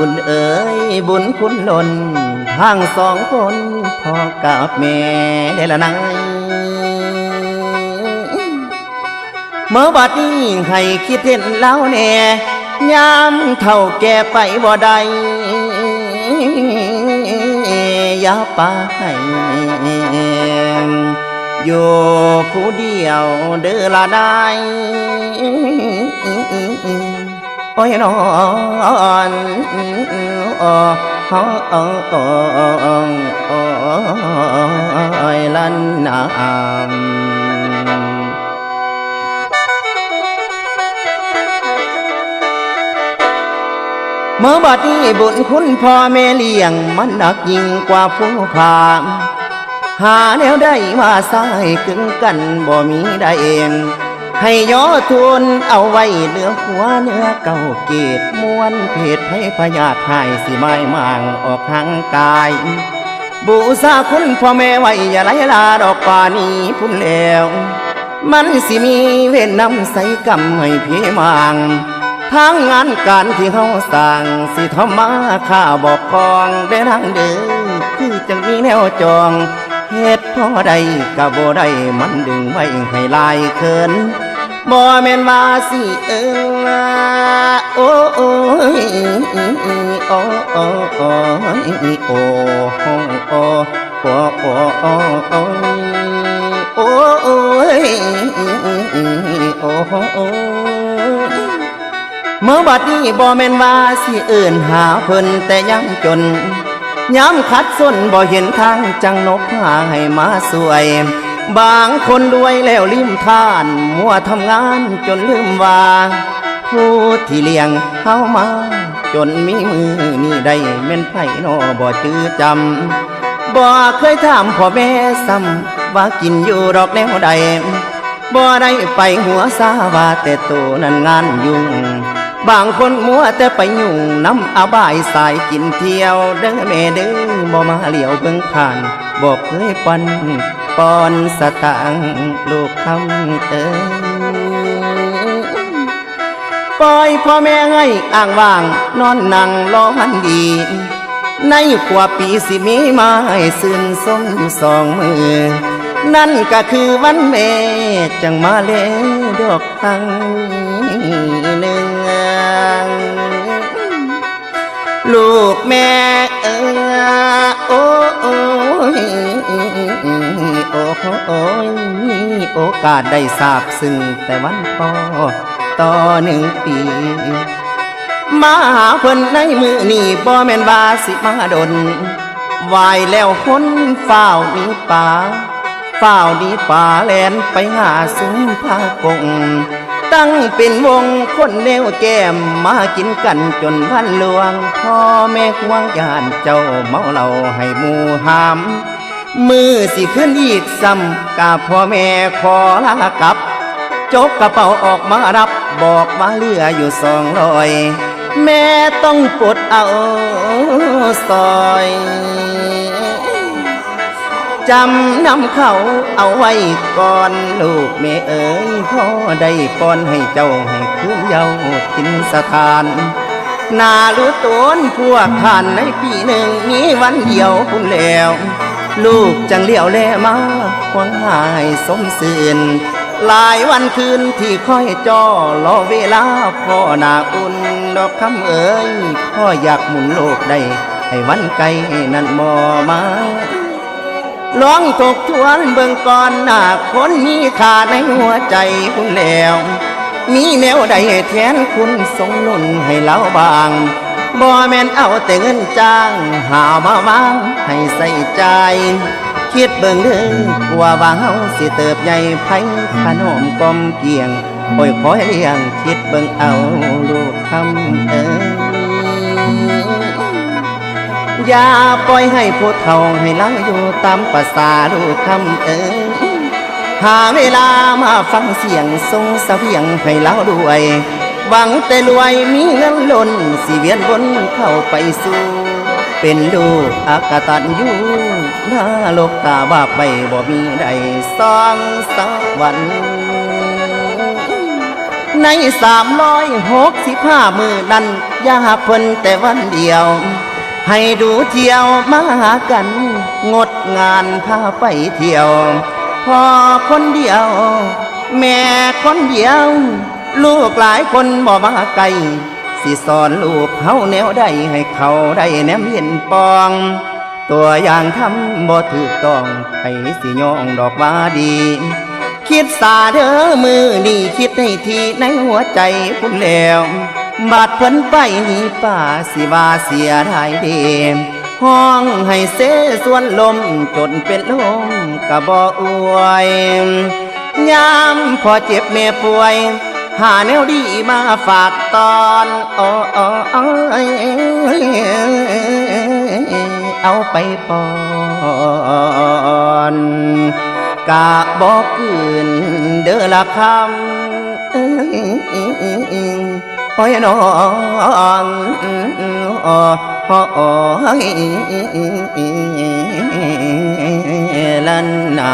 คุณเอ๋ยบุญคุณล้นทั้งสองคนพ่อกับแม่ได้ละนายเมื่อบัดนี้ให้คิดเห็นแล้วแน่ยามเท่าแก่ไปบ่ได้อย่าไปอยู่ผู้เดียวเด้อละได้ โอ้ยนอนโอ้อ้โอ้โอ้โอ้ยลันนามเมื่อบัดนี้บุญคุณพ่อแม่เลี้ยง มันหนักยิ่งกว่าผู้พามหาแนวได้มาใส่กึงกันบ่มีได้เอง ให้ย่อทุนเอาไว้เหลือหัวเนื้อเก่าเกตมวนเพศให้พยาธิหายสิไม่มางออกทางกาย บูชาคุณพ่อแม่ไว้อย่าไหลาดอกป่านี้พุ่นแล้ว มันสิมีเวรนำใส่กรรมให้พี่มางทางงานการที่เฮาสร้างสิทำมาข้าบอกกองได้นางเด้อคือจังมีแนวจองเฮ็ดพอใดก็บ่ได้มันดึงไว้ให้ลายเขิน บ่แม่นว่าสิเออโอ้โอ้ยโอ้โอ้โอ้ยโอ้โอ้โอ้โอ้โอ้โอ้โอ้โอ้โอ้ยโอ้โอ้เมื่อบัดนี้บ่แม่นว่าสิเอิ่นหาเพิ่นแต่ยังจนย้ำคัดส้นบ่เห็นทางจังนกหาให้มาสวย บางคนรวยแล้วลืมท่าน มัวทำงานจนลืมว่าผู้ที่เลี้ยงเฮามา จนมีมือนี่ได้แม่นไผนอบ่จื้อจำบ่เคยถามพ่อแม่ซ้ำว่ากินอยู่ดอกแนวใดบ่ได้ไปหัวซาว่าแต่ตัวนั้นงานยุ่ง บางคนมัวแต่ไปยุ่งน้ำอาบายสายกินเที่ยวเด้อแม่เด้อบ่มาเหลียวเบิ่งผ่านบอกเคยปัน ปอนสตางลูกคำเอ้ยปล่อยพ่อแม่ให้อ่างว่าง นอนนั่งรอมันดี ในกว่าปีสิมีมาให้ซื่นสมอยู่สองมือ นั่นก็คือวันแม่จังมาเลดอกครั้งหนึ่งลูกแม่เออ โอ้ยโอกาสได้ทราบซึ่งแต่วันพอต่อหนึ่งปี มาหาเพิ่นในมือนี่บ่แม่นว่าสิมาดนวายแล้วคนเฝ้านี้ป่าเฝ้านี้ป่าแลนไปหาซุ้มผ้ากงตั้งเป็นวงคนแนวแก้มมากินกันจนวันหลวง พ่อแม่ควงยานเจ้าเมาเหล้าให้หมูหาม มือสิขึ้นอีกซ้ำกาพ่อแม่ขอลากลับ จกกระเป๋าออกมารับ บอกว่าเหลืออยู่สองร้อย แม่ต้องปลดเอาซอยจำนำเขาเอาไว้ก่อนลูกแม่เอ๋ยพ่อได้ป้อนให้เจ้าให้คืนเยาวกินสถาน นาลูกตนพวกท่านในปีหนึ่งมีวันเดียวพุ่นแล้ว ลูกจังเลี้ยวแลมาหวังหายสมสื่นหลายวันคืนที่คอยจ้อรอเวลาพ่อนาอุ่นดอกคำเอ๋ยพ่ออยากหมุนโลกได้ให้วันไกลนั้นมอมาลองทบทวนเบิ่งก่อนหน้าคนมีค่าในหัวใจคุณแล้ว มีแนวใดแทนคุณสงนุนให้เราบาง บ่แม่นเอาแต่เงินจ้าง หามาวางให้ใส่ใจ คิดเบิ่งเด้อกว่าว่าเฮาสิเติบใหญ่ไผขนมกลมเกียงคอยคอยเลี้ยงคิดเบิ่งเอาลูกคำเอ้ยอย่าปล่อยให้ผู้เฒ่าให้ลังอยู่ตามภาษาลูกคำเอ๋หาเวลามาฟังเสียงทรงเสเพียงให้เล่าด้วย หวังแต่รวยมีเงินล้นสิเวียนวนเข้าไปสู่ เป็นลูกอากตันอยู่หน้าโลกตาบาปไปบ่มีใดสองสักวันในสามร้อยหกสิบห้ามือนั้นอย่าเพิ่นแต่วันเดียว ให้ดูเที่ยวมาหากัน งดงานพาไปเที่ยว พอคนเดียว แม่คนเดียว ลูกหลายคนบ่มาไกลสิสอนลูกเขาแนวใดให้เขาได้แนมเห็นปอง ตัวอย่างทำบ่ถูกต้องให้สิยองดอกว่าดี คิดสาเด้อมือนี่คิดให้ทีในหัวใจพุ่นแล้วบาดเพิ่นไปนี่ป่าสิว่าเสียดายเดมห้องให้เสส่วนลมจนเป็นลมกะบ่อวยยามพอเจ็บแม่ป่วย หาแนวดีมาฝากตอนโอ้โอ้โอ้ยเอาไปปอนกะบอกคืนเด้อละคำโอ้ยน้องโอ้ยลันนา